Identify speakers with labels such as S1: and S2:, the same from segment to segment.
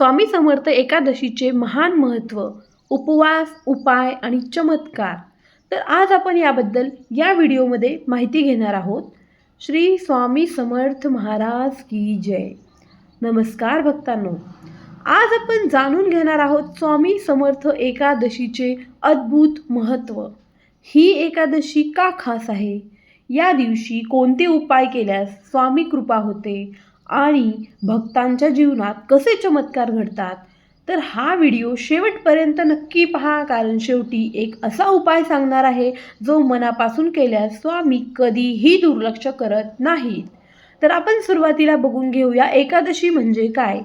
S1: स्वामी समर्थ एकादशीचे महान महत्त्व उपवास उपाय आणि चमत्कार. तर आज आपण याबद्दल या व्हिडिओमध्ये माहिती घेणार आहोत. श्री स्वामी समर्थ महाराज की जय. नमस्कार भक्तांनो. आज आपण जाणून घेणार आहोत स्वामी समर्थ एकादशीचे अद्भुत महत्त्व. ही एकादशी का खास आहे? या दिवशी कोणते उपाय केल्यास स्वामी कृपा होते? आणि भक्तांच्या जीवनात कसे चमत्कार घडतात? तर हा व्हिडिओ शेवटपर्यंत नक्की पहा कारण शेवटी एक असा उपाय सांगणार आहे जो मनापासून केल्यास स्वामी कधीही दुर्लक्ष करत नाहीत. तर आपण सुरुवातीला बघून घेऊया एकादशी म्हणजे काय.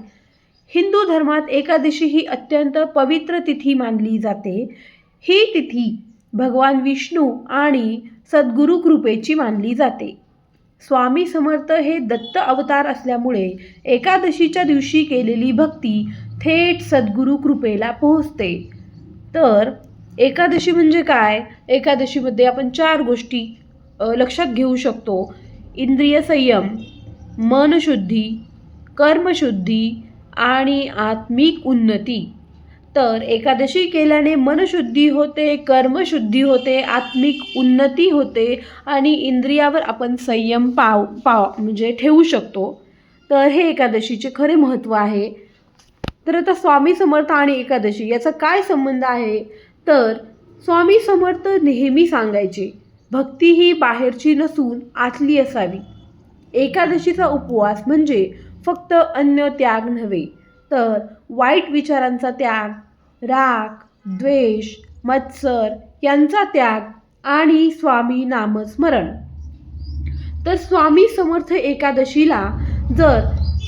S1: हिंदू धर्मात एकादशी ही अत्यंत पवित्र तिथी मानली जाते. ही तिथी भगवान विष्णू आणि सद्गुरू कृपेची मानली जाते. स्वामी समर्थ हे दत्त अवतार असल्यामुळे एकादशीच्या दिवशी केलेली भक्ती थेट सद्गुरू कृपेला पोहोचते. तर एकादशी म्हणजे काय? एकादशीमध्ये आपण चार गोष्टी लक्षात घेऊ शकतो. इंद्रिय संयम मनशुद्धी कर्मशुद्धी आणि आत्मिक उन्नती. तर एकादशी केल्याने मनशुद्धी होते कर्मशुद्धी होते आत्मिक उन्नती होते आणि इंद्रियावर आपण संयम पाव पाव म्हणजे ठेवू शकतो. तर हे एकादशीचे खरे महत्त्व आहे. तर आता स्वामी समर्थ आणि एकादशी याचा काय संबंध आहे? तर स्वामी समर्थ नेहमी सांगायचे भक्ती ही बाहेरची नसून आतली असावी. एकादशीचा उपवास म्हणजे फक्त अन्न त्याग नव्हे तर वाईट विचारांचा त्याग राग द्वेष मत्सर यांचा त्याग आणि स्वामी नामस्मरण. तर स्वामी समर्थ एकादशीला जर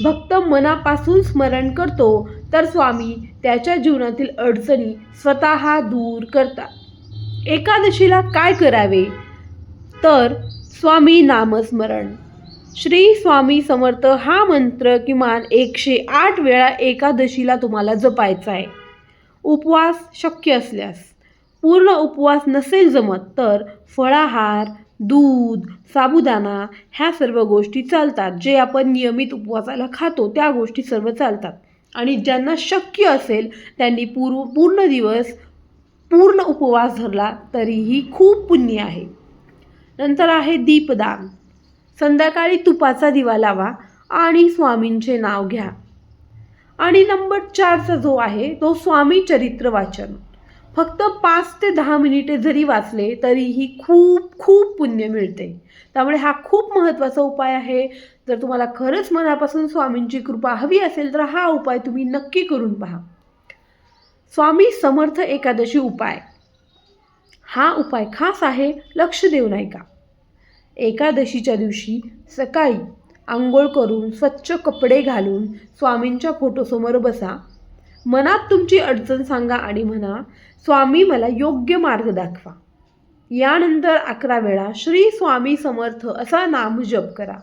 S1: भक्त मनापासून स्मरण करतो तर स्वामी त्याच्या जीवनातील अडचणी स्वतः दूर करतात. एकादशीला काय करावे? तर स्वामी नामस्मरण. श्री स्वामी समर्थ हा मंत्र किमान एकशे आठ वेळा एकादशीला तुम्हाला जपायचा आहे. उपवास शक्य असल्यास. पूर्ण उपवास नसेल जमत तर फळाहार दूध साबुदाणा ह्या सर्व गोष्टी चालतात. जे आपण नियमित उपवासाला खातो त्या गोष्टी सर्व चालतात. आणि ज्यांना शक्य असेल त्यांनी पूर्व पूर्ण दिवस पूर्ण उपवास धरला तरीही खूप पुण्य आहे. नंतर आहे दीपदान. संध्याकाळी तुपाचा दिवा लावा आणि स्वामींचे नाव घ्या. आणि नंबर चारचा जो आहे तो स्वामी चरित्र वाचन. फक्त पाच ते दहा मिनिटे जरी वाचले तरीही खूप खूप पुण्य मिळते. त्यामुळे हा खूप महत्त्वाचा उपाय आहे. जर तुम्हाला खरंच मनापासून स्वामींची कृपा हवी असेल तर हा उपाय तुम्ही नक्की करून पहा. स्वामी समर्थ एकादशी उपाय. हा उपाय खास आहे लक्ष देऊ नाही का एकादशीच्या दिवशी सकाळी आंघोळ करून स्वच्छ कपडे घालून स्वामींच्या फोटोसमोर बसा. मनात तुमची अडचण सांगा आणि म्हणा स्वामी मला योग्य मार्ग दाखवा. यानंतर अकरा वेळा श्री स्वामी समर्थ असा नामजप करा.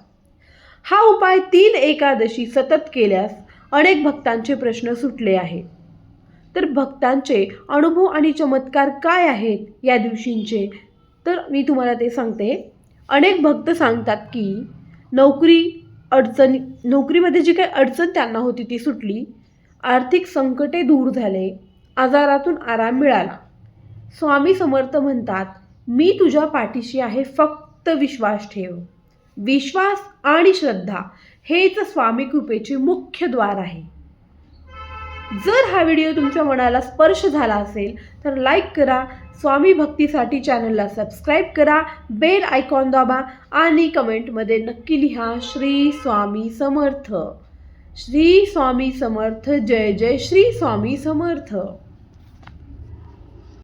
S1: हा उपाय तीन एकादशी सतत केल्यास अनेक भक्तांचे प्रश्न सुटले आहेत. तर भक्तांचे अनुभव आणि चमत्कार काय आहेत या दिवशींचे? तर मी तुम्हाला ते सांगते. अनेक भक्त सांगतात की नोकरी अडचणी नोकरीमध्ये जी काही अडचण त्यांना होती ती सुटली आर्थिक संकटे दूर झाले आजारातून आराम मिळाला. स्वामी समर्थ म्हणतात मी तुझ्या पाठीशी आहे फक्त विश्वास ठेव. विश्वास आणि श्रद्धा हेच स्वामी कृपेचे मुख्य द्वार आहे. जर हा व्हिडिओ तुमच्या मनाला स्पर्श झाला असेल तर लाईक करा स्वामी भक्तीसाठी चॅनलला सबस्क्राईब करा बेल आयकॉन दाबा आणि कमेंटमध्ये नक्की लिहा श्री स्वामी समर्थ. श्री स्वामी समर्थ जय जय श्री स्वामी समर्थ.